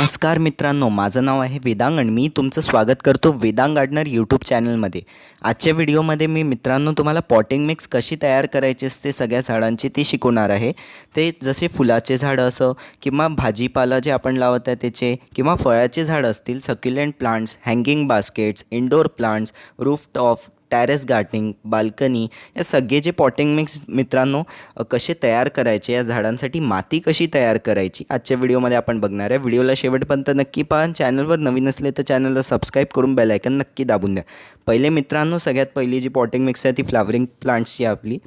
नमस्कार मित्रांनो माझं नाव आहे वेदांग आणि मी तुमचं स्वागत करतो वेदांग गार्डनर यूट्यूब चॅनलमध्ये. आजच्या व्हिडिओमध्ये मी मित्रांनो तुम्हाला पॉटिंग मिक्स कशी तयार करायची असते सगळ्या झाडांची ती शिकवणार आहे. ते जसे फुलाचे झाडं असो किंवा भाजीपाला जे आपण लावत आहे त्याचे किंवा फळाचे झाडं असतील succulent plants hanging baskets indoor plants rooftop terrace gardening balcony या सगळे जे पॉटिंग मिक्स मित्रांनो कसे तयार करायचे या झाडांसाठी माती कशी तयार करायची आजच्या व्हिडिओमध्ये आपण बघणार आहे. व्हिडिओला शेवटपर्यंत नक्की पहा चॅनलवर नवीन असले तर चॅनलला सबस्क्राईब करून बेलायकन नक्की दाबून द्या. पहिले मित्रांनो सगळ्यात पहिली जी पॉटिंग मिक्स आहे ती फ्लावरिंग प्लांट्सची आहे आपली.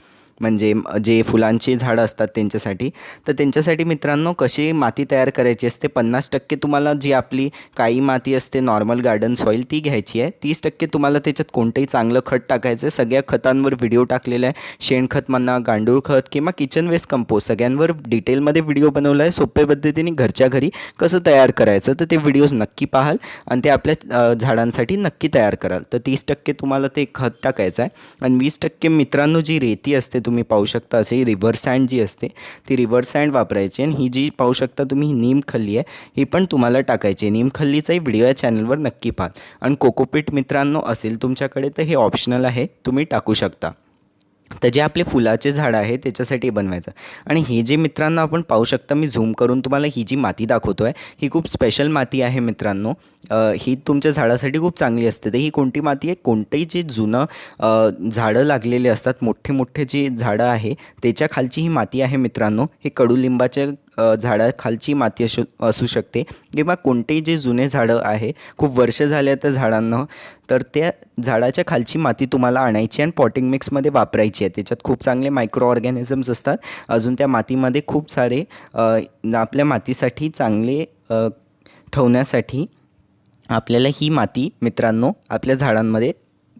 म्हणजे जे फुलांचे झाडं असतात त्यांच्यासाठी. तर त्यांच्यासाठी मित्रांनो कशी माती तयार करायची असते? पन्नास टक्के तुम्हाला जी आपली काळी माती असते नॉर्मल गार्डन सॉईल ती घ्यायची आहे. तीस टक्के तुम्हाला त्याच्यात कोणतंही चांगलं खत टाकायचं आहे. सगळ्या खतांवर व्हिडिओ टाकलेला आहे. शेणखत म्हणा गांडूळ खत किंवा किचन वेस्ट कंपोस्ट सगळ्यांवर डिटेलमध्ये व्हिडिओ बनवला आहे. सोप्या पद्धतीने घरच्या घरी कसं तयार करायचं तर ते व्हिडिओज नक्की पाहाल आणि ते आपल्या झाडांसाठी नक्की तयार कराल. तर तीस टक्के तुम्हाला ते खत टाकायचं आहे. आणि वीस टक्के मित्रांनो जी रेती असते तुम्ही पाहू शकता असे रिव्हर सँड जी असते ती रिव्हर सँड वापरायची आणि ही जी पाहू शकता तुम्ही ही नीम खल्ली आहे ही पण तुम्हाला टाकायची नीम खल्लीचाही व्हिडिओ या चॅनलवर नक्की पाहा. आणि कोकोपीट मित्रांनो असेल तुमच्याकडे तर हे ऑप्शनल आहे तुम्ही टाकू शकता. तर जे आपले फुलाचे झाड आहे त्याच्यासाठी बनवायचं. आणि हे जे मित्रांनो आपण पाहू शकता मी झूम करून तुम्हाला ही जी माती दाखवतो आहे ही खूप स्पेशल माती आहे मित्रांनो. ही तुमच्या झाडासाठी खूप चांगली असते. तर ही कोणती माती आहे? कोणतंही जे जुनं झाडं लागलेले असतात मोठे मोठे जे झाडं आहे त्याच्या खालची ही माती आहे मित्रांनो. हे कडुलिंबाच्या झाडाखालची माती असू असू शकते किंवा कोणतेही जे जुने झाडं आहे खूप वर्ष झाले त्या झाडांना तर त्या झाडाच्या खालची माती तुम्हाला आणायची आणि पॉटिंग मिक्समध्ये वापरायची आहे. त्याच्यात खूप चांगले मायक्रो ऑर्गॅनिझम्स असतात. अजून त्या मातीमध्ये खूप सारे आपल्या मातीसाठी चांगले ठेवण्यासाठी आपल्याला ही माती मित्रांनो आपल्या झाडांमध्ये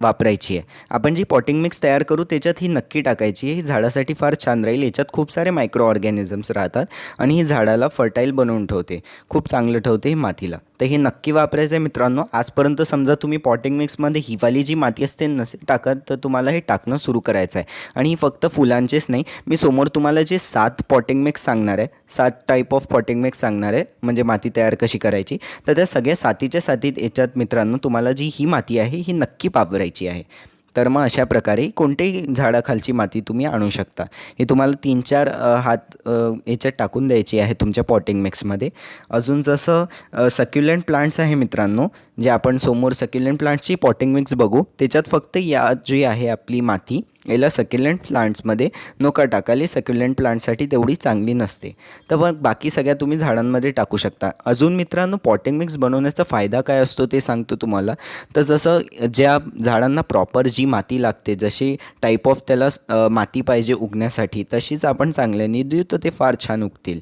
वापरायची आहे. आपण जी पॉटिंग मिक्स तयार करू त्याच्यात ही नक्की टाकायची आहे. ही झाडासाठी फार छान राहील. याच्यात खूप सारे मायक्रो ऑर्गॅनिझम्स राहतात आणि ही झाडाला फर्टाईल बनवून ठेवते. खूप चांगलं ठेवते ही मातीला. तर हे नक्की वापरायचं आहे मित्रांनो. आजपर्यंत समजा तुम्ही पॉटिंग मिक्समध्ये हिवाली जी माती असते नसेल टाकत तर तुम्हाला हे टाकणं सुरू करायचं आहे आणि ही फक्त फुलांचेच नाही मी समोर तुम्हाला जे सात पॉटिंग मिक्स सांगणार आहे सात टाईप ऑफ पॉटिंग मिक्स सांगणार आहे म्हणजे माती तयार कशी करायची तर त्या सगळ्या सातीच्या साथीत याच्यात मित्रांनो तुम्हाला जी ही माती आहे ही नक्की वापरायची आहे. तर मग अशा प्रकारे कोणत्याही झाडाखालची माती तुम्ही आणू शकता. हे तुम्हाला तीन चार हात याच्यात टाकून द्यायची आहे तुमच्या पॉटिंग मिक्समध्ये अजून जसं सक्युलेंट प्लांट्स आहे मित्रांनो जे आपण समोर सक्युलेंट प्लांट्सची पॉटिंग मिक्स बघू त्याच्यात फक्त या जी आहे आपली माती याला सक्युलंट प्लांट्समध्ये नका टाकाली सक्युलेंट प्लांटसाठी तेवढी चांगली नसते. तर मग बाकी सगळ्या तुम्ही झाडांमध्ये टाकू शकता. अजून मित्रांनो पॉटिंग मिक्स बनवण्याचा फायदा काय असतो ते सांगतो तुम्हाला. तर जसं ज्या झाडांना प्रॉपर जी माती लागते जशी टाईप ऑफ त्याला माती पाहिजे उगण्यासाठी तशीच आपण चांगल्याने देऊ तर ते फार छान उगतील.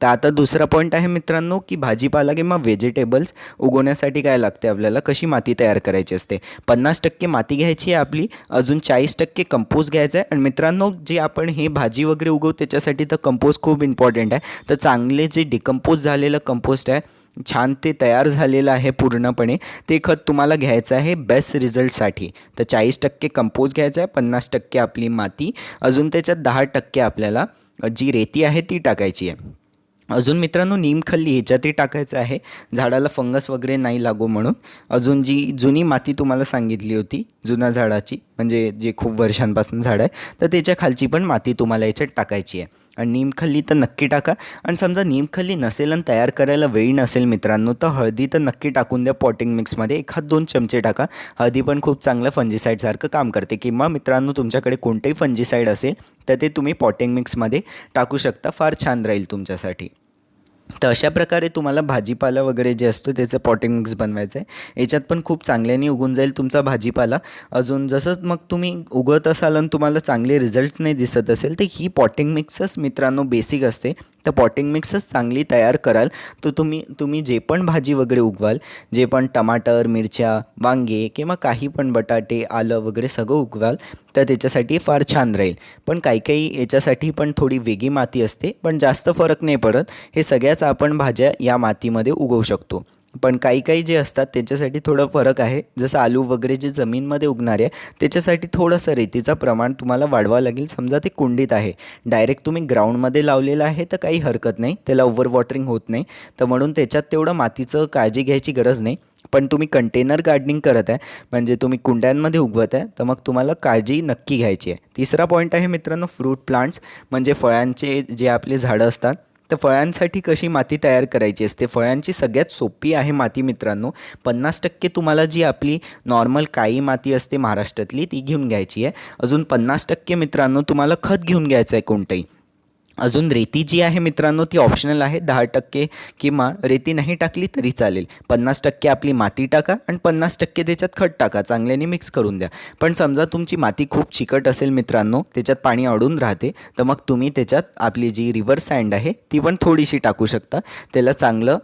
तर आता दुसरा पॉईंट आहे मित्रांनो की भाजीपाला किंवा व्हेजिटेबल्स उगवण्यासाठी काय लागते आपल्याला? कशी माती तयार करायची असते? पन्नास टक्के माती घ्यायची आहे आपली अजून चाळीस टक्के कंपोज घ्यायचं आहे. आणि मित्रांनो जे आपण हे भाजी वगैरे उगवू त्याच्यासाठी तर कंपोज खूप इम्पॉर्टंट आहे. तर चांगले जे डिकम्पोज झालेलं कंपोस्ट आहे छान ते तयार झालेलं आहे पूर्णपणे. ते खत तुम्हाला घ्यायचं आहे बेस्ट रिझल्टसाठी तर चाळीस टक्के कंपोज घ्यायचं आहे पन्नास टक्के आपली माती. अजून त्याच्यात दहा टक्के आपल्याला जी रेती आहे ती टाकायची आहे. अजून मित्रांनो नीमखल्ली ह्याच्यातही टाकायचं आहे. झाडाला फंगस वगैरे नाही लागो म्हणून. अजून जी जुनी माती तुम्हाला सांगितली होती जुन्या झाडाची म्हणजे जे खूप वर्षांपासून झाड आहे तर त्याच्या खालची पण माती तुम्हाला याच्यात टाकायची आहे. आणि नीमखल्ली तर नक्की टाका. आणि समजा नीमखल्ली नसेल आणि तयार करायला वेळ नसेल मित्रांनो तर हळदी तर नक्की टाकून द्या. पॉटिंग मिक्समध्ये एखाद दोन चमचे टाका. हळदी पण खूप चांगलं फंजिसाईडसारखं काम करते. किंवा मित्रांनो तुमच्याकडे कोणतेही फंजिसाईड असेल तर ते तुम्ही पॉटिंग मिक्समध्ये टाकू शकता. फार छान राहील तुमच्यासाठी. तर अशा प्रकारे तुम्हाला भाजीपाला वगैरे जे असतो त्याचं पॉटिंग मिक्स बनवायचं आहे. याच्यात पण खूप चांगल्याने उगून जाईल तुमचा भाजीपाला. अजून जसं मग तुम्ही उगवत असाल आणि तुम्हाला चांगले रिझल्ट्स नाही दिसत असेल तर ही पॉटिंग मिक्सच मित्रांनो बेसिक असते. तर पॉटिंग मिक्सच चांगली तयार कराल. तर तुम्ही तुम्ही जे पण भाजी वगैरे उगवाल जे पण टमाटर मिरच्या वांगे किंवा काही पण बटाटे आलं वगैरे सगळं उगवाल तर त्याच्यासाठी फार छान राहील. पण काही काही याच्यासाठी पण थोडी वेगळी माती असते पण जास्त फरक नाही पडत. हे सगळ्याच आपण भाज्या या मातीमध्ये उगवू शकतो. पण काही काही जे असतात त्याच्यासाठी थोडं फरक आहे. जसं आलू वगैरे जे जमीनमध्ये उगणारे आहे त्याच्यासाठी थोडंसं रेतीचं प्रमाण तुम्हाला वाढवावं लागेल. समजा ते कुंडीत आहे. डायरेक्ट तुम्ही ग्राउंडमध्ये लावलेलं आहे तर काही हरकत नाही. त्याला ओव्हर वॉटरिंग होत नाही. तर म्हणून त्याच्यात तेवढं मातीचं काळजी घ्यायची गरज नाही. पण तुम्ही कंटेनर गार्डनिंग करत आहे म्हणजे तुम्ही कुंड्यांमध्ये उगवत आहे तर मग तुम्हाला काळजी नक्की घ्यायची आहे. तिसरा पॉईंट आहे मित्रांनो फ्रूट प्लांट्स म्हणजे फळांचे जे आपले झाडं असतात तर फळांसाठी कशी माती तयार करायची असते? फळांची सगळ्यात सोपी आहे माती मित्रांनो. पन्नास टक्के तुम्हाला जी आपली नॉर्मल काळी माती असते महाराष्ट्रातली ती घेऊन घ्यायची आहे. अजून पन्नास टक्के मित्रांनो तुम्हाला खत घेऊन घ्यायचं आहे कोणतंही. अजून रेती जी आहे मित्रांनो ती ऑप्शनल आहे. दहा टक्के किंवा रेती नाही टाकली तरी चालेल. पन्नास टक्के आपली माती टाका आणि पन्नास टक्के त्याच्यात खत टाका. चांगल्याने मिक्स करून द्या. पण समजा तुमची माती खूप चिकट असेल मित्रांनो त्याच्यात पाणी अडून राहते तर मग तुम्ही त्याच्यात आपली जी रिव्हर सँड आहे ती पण थोडीशी टाकू शकता. त्याला चांगलं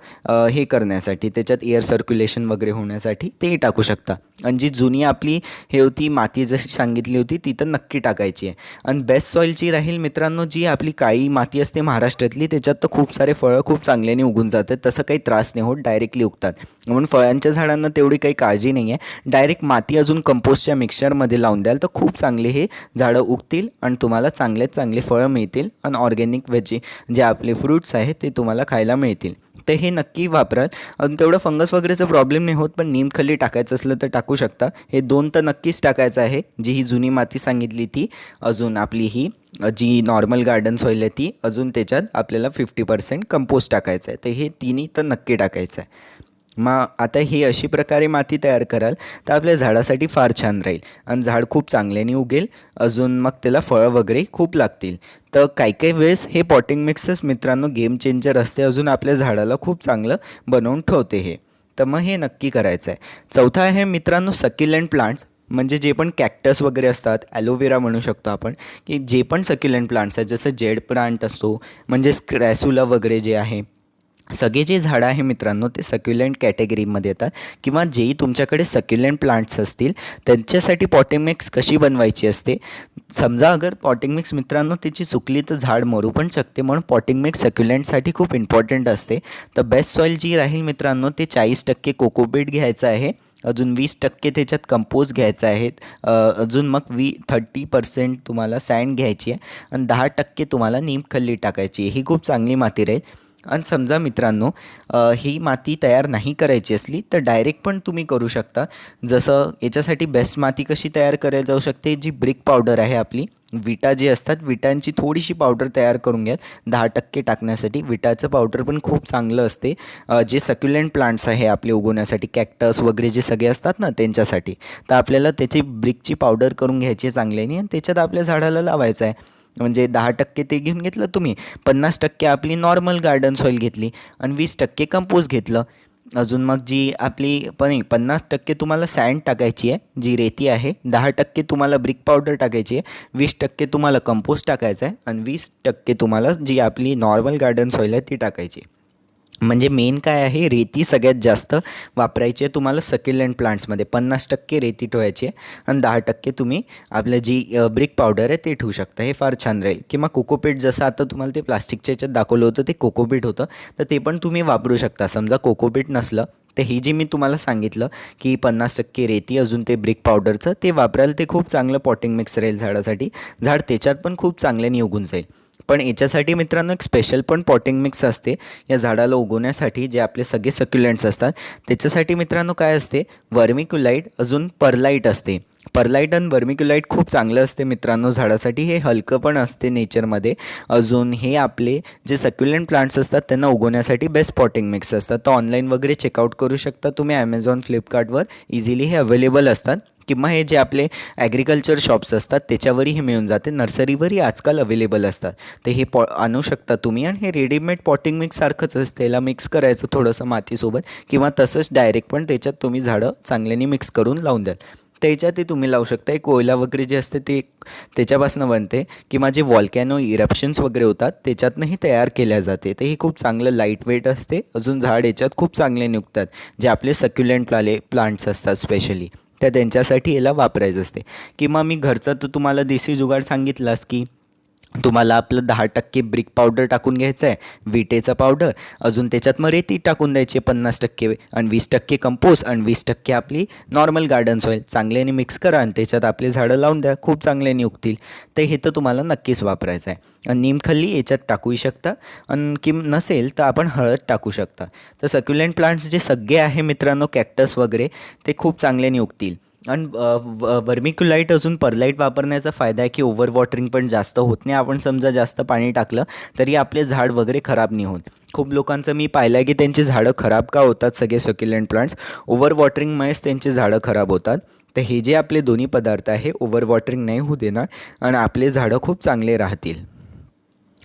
हे करण्यासाठी त्याच्यात एअर सर्क्युलेशन वगैरे होण्यासाठी तेही टाकू शकता. आणि जी जुनी आपली हे होती माती जशी सांगितली होती ती तर नक्की टाकायची आहे. आणि बेस्ट सॉईलची राहील मित्रांनो जी आपली काळी माती असते महाराष्ट्रातली त्याच्यात तर खूप सारे फळं खूप चांगल्याने उगून जातात. तसं काही त्रास नाही होत डायरेक्टली उगतात. म्हणून फळांच्या झाडांना तेवढी काही काळजी नाही आहे डायरेक्ट माती अजून कंपोस्टच्या मिक्सरमध्ये लावून द्याल तर खूप चांगले हे झाडं उगतील आणि तुम्हाला चांगल्यात चांगले फळं मिळतील. आणि ऑर्गॅनिक वेजी जे आपले फ्रुट्स आहेत ते तुम्हाला खायला मिळतील. तर हे नक्की वापरात. अजून तेवढं फंगस वगैरेचा प्रॉब्लेम नाही होत पण नीमखली टाकायचं असलं तर टाकू शकता. हे दोन तर नक्कीच टाकायचं आहे जी ही जुनी माती सांगितली ती. अजून आपली ही जी नॉर्मल गार्डन सॉईल आहे ती अजून त्याच्यात आपल्याला फिफ्टी पर्सेंट कंपोस्ट टाकायचं आहे. तर हे तिन्ही तर नक्की टाकायचं आहे. मग आता ही अशी प्रकारे माती तयार कराल तर आपल्या झाडासाठी फार छान राहील. आणि झाड खूप चांगल्याने उगेल अजून मग त्याला फळं वगैरे खूप लागतील. तर काही काही वेळेस हे पॉटिंग मिक्सच मित्रांनो गेम चेंजर असते. अजून आपल्या झाडाला खूप चांगलं बनवून ठेवते हे. तर मग हे नक्की करायचं आहे. चौथा आहे मित्रांनो सकिलंट प्लांट्स म्हणजे जे पण कॅक्टस वगैरे असतात ॲलोवेरा म्हणू शकतो आपण की जे पण सक्युलंट प्लांट्स आहेत जसं जेड प्लांट असतो म्हणजे स्क्रॅसुला वगैरे जे आहे सगळे जे झाडं आहे मित्रांनो ते सक्युलंट कॅटेगरीमध्ये येतात. किंवा जेही तुमच्याकडे सक्युलंट प्लांट्स असतील त्यांच्यासाठी पॉटिंग मिक्स कशी बनवायची असते? समजा अगर पॉटिंग मिक्स मित्रांनो त्याची चुकली तर झाड मरू पण शकते म्हणून पॉटिंग मिक्स सक्युलंटसाठी खूप इम्पॉर्टंट असते. तर बेस्ट सॉईल जी राहील मित्रांनो ते चाळीस टक्के कोकोबीट घ्यायचं आहे. अजून वीस टक्के त्याच्यात कंपोज घ्यायचं आहे. अजून मग वी थर्टी पर्सेंट तुम्हाला सँड घ्यायची आहे. आणि दहा टक्के तुम्हाला नीमखल्ली टाकायची आहे. ही खूप चांगली माती राहील. आणि समजा मित्रांनो ही माती तयार नाही करायची असली तर डायरेक्ट पण तुम्ही करू शकता. जसं याच्यासाठी बेस्ट माती कशी तयार करायला जाऊ शकते? जी ब्रिक पावडर आहे आपली. विटा जे असतात विटांची थोडीशी पावडर तयार करून घ्या दहा टक्के टाकण्यासाठी विटाचं पावडर पण खूप चांगलं असते. जे सक्युलेंट प्लांट्स आहे आपले उगवण्यासाठी कॅक्टस वगैरे जे सगळे असतात ना त्यांच्यासाठी. तर आपल्याला त्याची ब्रिकची पावडर करून घ्यायची चांगल्याने आणि त्याच्यात आपल्या झाडाला लावायचं आहे. म्हणजे दहा टक्के ते घेऊन घेतलं तुम्ही पन्नास टक्के आपली नॉर्मल गार्डन सॉईल घेतली आणि वीस टक्के कंपोज घेतलं. अजून मग जी आपली पण पन्नास टक्के तुम्हाला सँड टाकायची आहे जी रेती आहे दहा टक्के तुम्हाला ब्रिक पावडर टाकायची आहे वीस टक्के तुम्हाला कंपोस्ट टाकायचा आहे आणि वीस टक्के तुम्हाला जी आपली नॉर्मल गार्डन सॉईल आहे ती टाकायची आहे. म्हणजे मेन काय आहे रेती सगळ्यात जास्त वापरायची आहे तुम्हाला सकिलंट प्लांट्समध्ये. पन्नास टक्के रेती ठेवायची आहे आणि दहा टक्के तुम्ही आपलं जी ब्रिक पावडर आहे ते ठेवू शकता. हे फार छान राहील. किंवा कोकोपीट जसं आता तुम्हाला ते प्लास्टिकच्या याच्यात दाखवलं होतं ते कोकोपीट होतं. तर ते पण तुम्ही वापरू शकता. समजा कोकोपीट नसलं तर ही जी मी तुम्हाला सांगितलं की पन्नास टक्के रेती अजून ते ब्रिक पावडरचं ते वापरायला ते खूप चांगलं पॉटिंग मिक्स राहील झाडासाठी. झाड त्याच्यात पण खूप चांगल्याने उगून जाईल. पण याच्यासाठी मित्रांनो एक स्पेशल पण पॉटिंग मिक्स असते. या झाडाला उगवण्यासाठी जे आपले सगळे सक्युलेंट्स असतात त्याच्यासाठी मित्रांनो काय असते? वर्मिक्युलाईट अजून परलाईट असते. परलाईट आणि वर्मिक्युलाईट खूप चांगलं असते मित्रांनो झाडासाठी. हे हलकं पण असते नेचरमध्ये अजून हे आपले जे सक्युलंट प्लांट्स असतात त्यांना उगवण्यासाठी बेस्ट पॉटिंग मिक्स असतात. तर ऑनलाईन वगैरे चेकआउट करू शकता तुम्ही ॲमेझॉन फ्लिपकार्टवर इझिली हे अवेलेबल असतात. किंवा हे जे आपले ॲग्रिकल्चर शॉप्स असतात त्याच्यावरही हे मिळून जाते. नर्सरीवरही आजकाल अवेलेबल असतात. ते हे पॉ आणू शकता तुम्ही आणि हे रेडीमेड पॉटिंग मिक्ससारखंच असते. त्याला मिक्स करायचं थोडंसं मातीसोबत किंवा तसंच डायरेक्ट पण त्याच्यात तुम्ही झाडं चांगल्याने मिक्स करून लावून द्याल. त्याच्यातही तुम्ही लावू शकता. एक कोयला वगैरे जे असते ते त्याच्यापासून बनते किंवा जे वॉल्कॅनो इरप्शन्स वगैरे होतात त्याच्यातनंही तयार केल्या जाते. तर ही खूप चांगलं लाइट वेट असते. अजून झाड याच्यात खूप चांगले निघतात. जे आपले सक्युलंट प्लाले प्लांट्स असतात स्पेशली त्या त्यांच्यासाठी याला वापरायचं असते. किंवा मी घरचं तर तुम्हाला देसी जुगाड सांगितलास की तुम्हाला आपलं दहा टक्के ब्रिक पावडर टाकून घ्यायचं आहे विटेचं पावडर अजून त्याच्यात मग रेती टाकून द्यायची पन्नास टक्के आणि वीस टक्के कंपोज आणि वीस टक्के आपली नॉर्मल गार्डन सॉईल चांगल्याने मिक्स करा आणि त्याच्यात आपले झाडं लावून द्या खूप चांगल्याने उगतील. तर हे तर तुम्हाला नक्कीच वापरायचं आहे आणि निमखल्ली याच्यात टाकूही शकता. आणि किम नसेल तर आपण हळद टाकू शकता. तर सक्युलेंट प्लांट्स जे सगळे आहे मित्रांनो कॅक्टस वगैरे ते खूप चांगल्याने उगतील. आणि वर्मिक्युलाईट अजून परलाईट वापरण्याचा फायदा आहे की ओव्हर वॉटरिंग पण जास्त होत नाही. आपण समजा जास्त पाणी टाकलं तरी आपले झाड वगैरे खराब नाही होत. खूप लोकांचं मी पाहिलं आहे की त्यांची झाडं खराब का होतात सगळे सक्युलंट प्लांट्स ओव्हर वॉटरिंगमुळेच त्यांची झाडं खराब होतात. तर हे जे आपले दोन्ही पदार्थ आहे ओव्हर वॉटरिंग नाही होऊ देणार. आणि आपले झाडं खूप चांगले राहतील.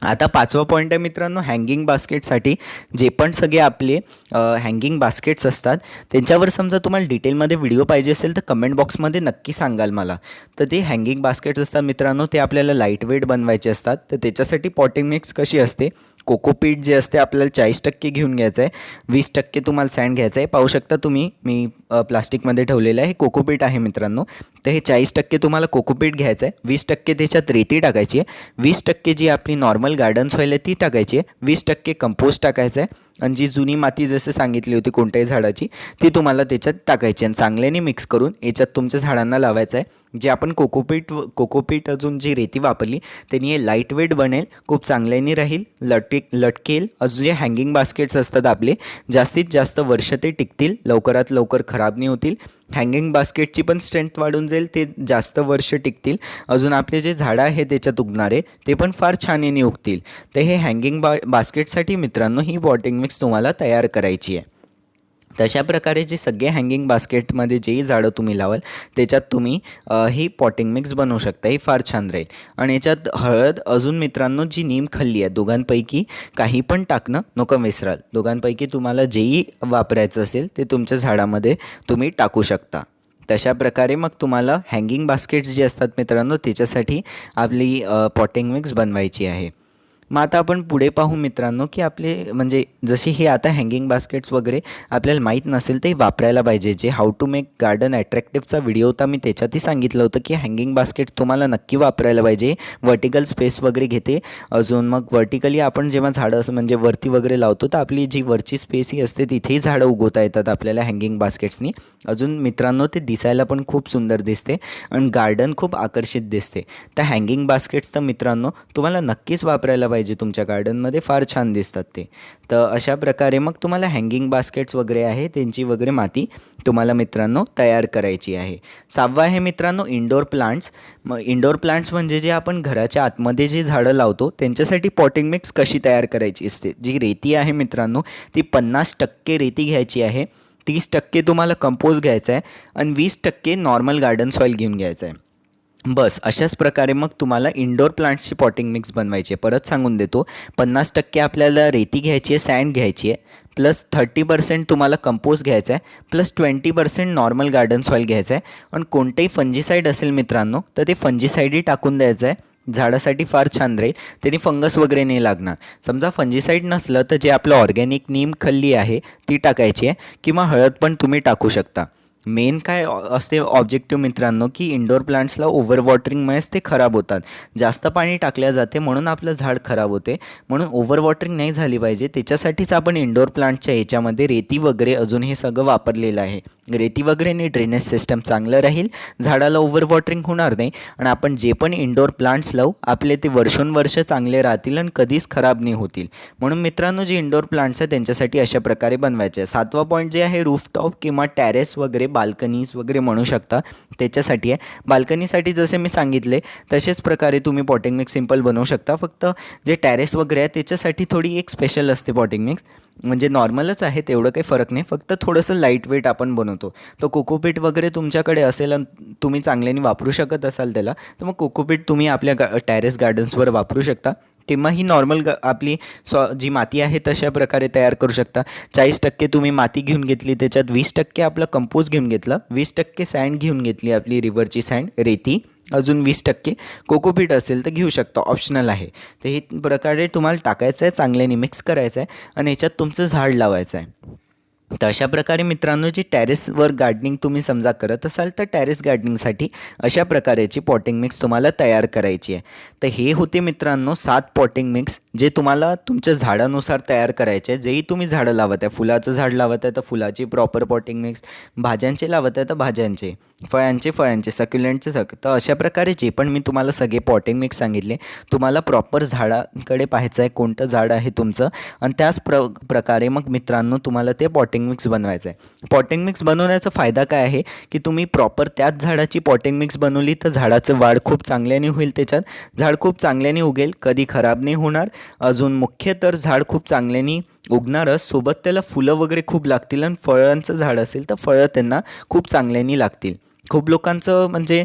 आता पाचवा पॉईंट आहे मित्रांनो हँगिंग बास्केटसाठी जे पण सगळे आपले हँगिंग बास्केट्स असतात त्यांच्यावर समजा तुम्हाला डिटेलमध्ये व्हिडिओ पाहिजे असेल तर कमेंट बॉक्समध्ये नक्की सांगाल मला. तर ते हँगिंग बास्केट्स असतात मित्रांनो ते आपल्याला लाइट वेट बनवायचे असतात. तर त्याच्यासाठी पॉटिंग मिक्स कशी असते? कोकोपीट जे असते आपल्याला चाळीस टक्के घेऊन घ्यायचं आहे वीस टक्के तुम्हाला सँड घ्यायचं आहे पाहू शकता तुम्ही मी प्लास्टिकमध्ये ठेवलेलं आहे. हे कोकोपीट आहे मित्रांनो. तर हे चाळीस टक्के तुम्हाला कोकोपीट घ्यायचं आहे वीस टक्के त्याच्यात रेती टाकायची आहे. वीस टक्के जी आपली नॉर्मल गार्डन सॉईल आहे ती टाकायची आहे. वीस टक्के कंपोस्ट टाकायचं आहे आणि जी जुनी माती जसं सांगितली होती कोणत्याही झाडाची ती तुम्हाला त्याच्यात टाकायची आणि चांगल्याने मिक्स करून याच्यात तुमच्या झाडांना लावायचं आहे. जे आपण कोकोपीट कोकोपीट अजून जी रेती वापरली त्यांनी हे लाइट वेट बनेल खूप चांगल्याने राहील लटे लटकेल. अजून जे हँगिंग बास्केट्स असतात आपले जास्तीत जास्त वर्ष ते टिकतील लवकरात लवकर खराब नाही होतील. हँगिंग बास्केटची पण स्ट्रेंथ वाढून जाईल ते जास्त वर्ष टिकतील. अजून आपले जे झाडं आहे त्याच्यात उगणारे ते पण फार छान येणे उगतील तर हे हँगिंग बा बास्केटसाठी मित्रांनो ही बॉटिंग मिक्स तुम्हाला तयार करायची आहे. तशा प्रकारे जे सगळे हँगिंग बास्केटमध्ये जेही झाडं तुम्ही लावाल त्याच्यात तुम्ही ही पॉटिंग मिक्स बनवू शकता. ही फार छान राहील. आणि याच्यात हळद अजून मित्रांनो जी नीम खल्ली आहे दोघांपैकी काही पण टाकणं नको विसराल. दोघांपैकी तुम्हाला जेही वापरायचं असेल ते तुमच्या झाडामध्ये तुम्ही टाकू शकता. तशा प्रकारे मग तुम्हाला हँगिंग बास्केट्स जे असतात मित्रांनो त्याच्यासाठी आपली पॉटिंग मिक्स बनवायची आहे. मग आता आपण पुढे पाहू मित्रांनो की आपले म्हणजे जसे हे आता हँगिंग बास्केट्स वगैरे आपल्याला माहीत नसेल ते वापरायला पाहिजे. जे हाऊ टू मेक गार्डन ॲट्रॅक्टिव्हचा व्हिडिओ होता मी त्याच्यातही सांगितलं होतं की हँगिंग बास्केट्स तुम्हाला नक्की वापरायला पाहिजे. वर्टिकल स्पेस वगैरे घेते. अजून मग वर्टिकली आपण जेव्हा झाडं असं म्हणजे वरती वगैरे लावतो तर आपली जी वरची स्पेस ही असते तिथेही झाडं उगवता येतात आपल्याला हँगिंग बास्केट्सनी अजून मित्रांनो ते दिसायला पण खूप सुंदर दिसते आणि गार्डन खूप आकर्षित दिसते. तर हँगिंग बास्केट्स तर मित्रांनो तुम्हाला नक्कीच वापरायला पाहिजे. पाहिजे तुमच्या गार्डनमध्ये फार छान दिसतात ते. तर अशा प्रकारे मग तुम्हाला हँगिंग बास्केट्स वगैरे आहे त्यांची वगैरे माती तुम्हाला मित्रांनो तयार करायची आहे. सहावा आहे मित्रांनो इंडोर प्लांट्स मग इंडोर प्लांट्स म्हणजे जे आपण घराच्या आतमध्ये जे झाडं लावतो त्यांच्यासाठी पॉटिंग मिक्स कशी तयार करायची असते? जी रेती आहे मित्रांनो ती पन्नास टक्के रेती घ्यायची आहे. तीस टक्के तुम्हाला कंपोज घ्यायचा आहे आणि वीस टक्के नॉर्मल गार्डन सॉईल घेऊन घ्यायचं आहे. बस अशाच प्रकारे मग तुम्हाला इंडोर प्लांट्सची पॉटिंग मिक्स बनवायची आहे. परत सांगून देतो पन्नास टक्के आपल्याला रेती घ्यायची आहे सँड घ्यायची आहे प्लस थर्टी पर्सेंट तुम्हाला कंपोज घ्यायचा आहे plus twenty percent normal garden soil घ्यायचा आहे. आणि कोणतेही फंजीसाईड असेल मित्रांनो तर ते फंजीसाईडही टाकून द्यायचं आहे. झाडासाठी फार छान राहील. त्यांनी फंगस वगैरे नाही लागणार. समजा फंजीसाईड नसलं तर जे आपलं ऑर्गॅनिक नीम खल्ली आहे ती टाकायची आहे. किंवा हळद पण तुम्ही टाकू शकता. मेन काय असते ऑब्जेक्टिव्ह मित्रांनो की इंडोर प्लांट्सला ओव्हर वॉटरिंगमुळेच ते खराब होतात. जास्त पाणी टाकल्या जाते म्हणून आपलं झाड खराब होते. म्हणून ओव्हर वॉटरिंग नाही झाली पाहिजे. त्याच्यासाठीच आपण इंडोर प्लांटच्या याच्यामध्ये रेती वगैरे अजून हे सगळं वापरलेलं आहे. रेती वगैरेने ड्रेनेज सिस्टम चांगलं राहील. झाडाला ओव्हर वॉटरिंग होणार नाही. आणि आपण जे पण इंडोर प्लांट्स लावू आपले ते वर्षोनवर्ष चांगले राहतील आणि कधीच खराब नाही होतील. म्हणून मित्रांनो जे इंडोर प्लांट्स आहेत त्यांच्यासाठी अशा प्रकारे बनवायचे आहे. सातवा पॉईंट जे आहे रूफटॉप किंवा टॅरेस वगैरे बाल्कनीज वगैरे म्हणू शकता त्याच्यासाठी आहे. बाल्कनीसाठी जसे मी सांगितले तसेच प्रकारे तुम्ही पॉटिंग मिक्स सिंपल बनवू शकता. फक्त जे टॅरेस वगैरे आहे त्याच्यासाठी थोडी एक स्पेशल असते पॉटिंग मिक्स म्हणजे नॉर्मलच आहे तेवढं काही फरक नाही. फक्त थोडंसं लाइट वेट आपण बनवतो. तर कोकोपीट वगैरे तुमच्याकडे असेल आणि तुम्ही चांगल्याने वापरू शकत असाल त्याला तर मग कोकोपीट तुम्ही आपल्या गा टॅरेस गार्डन्सवर वापरू शकता. तेव्हा ही नॉर्मल ग आपली सॉ जी माती आहे तशा प्रकारे तयार करू शकता. चाळीस टक्के तुम्ही माती घेऊन घेतली त्याच्यात वीस टक्के आपलं कंपोज घेऊन घेतलं वीस टक्के सँड घेऊन घेतली आपली रिव्हरची सँड रेती. अजून वीस टक्के कोकोपीट असेल तर घेऊ शकता ऑप्शनल आहे. तर हे प्रकारे तुम्हाला टाकायचं आहे चांगल्याने मिक्स करायचं आहे आणि याच्यात तुमचं झाड लावायचं आहे तर अशा प्रकारे मित्रांनो जी टॅरेसवर गार्डनिंग तुम्ही समजा करत असाल तर टॅरेस गार्डनिंगसाठी अशा प्रकारची पॉटिंग मिक्स तुम्हाला तयार करायची आहे. तर हे होते मित्रांनो सात पॉटिंग मिक्स जे तुम्हाला तुमच्या झाडानुसार तयार करायचे आहे. जेही तुम्ही झाडं लावत आहे फुलाचं झाड लावत आहे तर फुलाची प्रॉपर पॉटिंग मिक्स भाज्यांचे लावत आहे तर भाज्यांचे फळांचे फळांचे सक्युलेंटचे सक तर अशा प्रकारे जे पण मी तुम्हाला सगळे पॉटिंग मिक्स सांगितले. तुम्हाला प्रॉपर झाडाकडे पाहायचं आहे कोणतं झाड आहे तुमचं? आणि त्याच प्र प्रकारे मग मित्रांनो तुम्हाला ते पॉटिंग मिक्स बनवायचं आहे पॉटिंग मिक्स बनवण्याचा फायदा काय आहे? की तुम्ही प्रॉपर त्याच झाडाची पॉटिंग मिक्स बनवली तर झाडाचं वाढ खूप चांगल्याने होईल त्याच्यात. झाड खूप चांगल्याने उगेल कधी खराब नाही होणार. अजून मुख्य तर झाड खूप चांगल्याने उगणारच. सोबत त्याला फुलं वगैरे खूप लागतील आणि फळांचं झाड असेल तर फळं त्यांना खूप चांगल्याने लागतील. खूप लोकांचं म्हणजे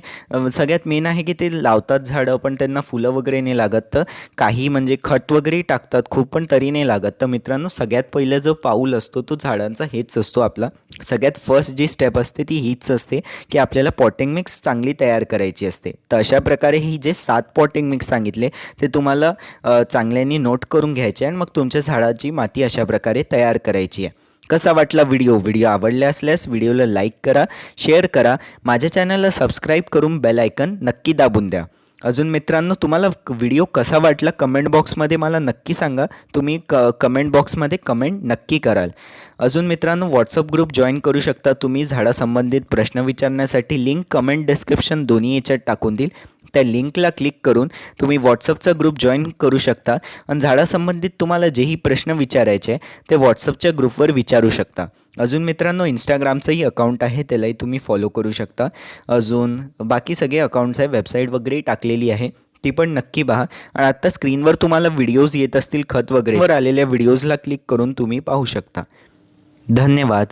सगळ्यात मेन आहे की ते लावतात झाडं पण त्यांना फुलं वगैरे नाही लागत. तर काही म्हणजे खत वगैरेही टाकतात खूप पण तरी नाही लागत. तर मित्रांनो सगळ्यात पहिलं जो पाऊल असतो तो झाडांचा हेच असतो आपला. सगळ्यात फर्स्ट जी स्टेप असते ती हीच असते की आपल्याला पॉटिंग मिक्स चांगली तयार करायची असते. तर अशा प्रकारे ही जे सात पॉटिंग मिक्स सांगितले ते तुम्हाला चांगल्यानी चांगल्याने नोट करून घ्यायचे आणि मग तुमच्या झाडाची माती अशा प्रकारे तयार करायची आहे. कसा वाटला व्हिडिओ व्हिडिओ आवडला असल्यास व्हिडिओला लाईक करा शेअर करा. माझ्या चॅनलला सबस्क्राईब करून बेल आयकन नक्की दाबून द्या. अजून मित्रांनो तुम्हाला व्हिडिओ कसा वाटला कमेंट बॉक्समध्ये मला नक्की सांगा. तुम्ही क कमेंट बॉक्समध्ये कमेंट नक्की कराल. अजून मित्रांनो व्हॉट्सअप ग्रुप जॉईन करू शकता. तुम्ही झाडासंबंधित प्रश्न विचारण्यासाठी लिंक कमेंट डिस्क्रिप्शन दोन्ही याच्यात टाकून देईल. त्या लिंकला क्लिक करून तुम्ही व्हॉट्सअपचा ग्रुप जॉईन करू शकता. आणि झाडासंबंधित तुम्हाला जेही प्रश्न विचारायचे ते व्हॉट्सअपच्या ग्रुपवर विचारू शकता. अजून मित्रांनो इंस्टाग्रामचंही अकाउंट आहे त्यालाही तुम्ही फॉलो करू शकता. अजून बाकी सगळे अकाउंट्स आहे वेबसाईट वगैरे टाकलेली आहे ती पण नक्की पहा. आणि आत्ता स्क्रीनवर तुम्हाला व्हिडिओज येत असतील खत वगैरे. वर आलेल्या व्हिडिओजला क्लिक करून तुम्ही पाहू शकता. धन्यवाद.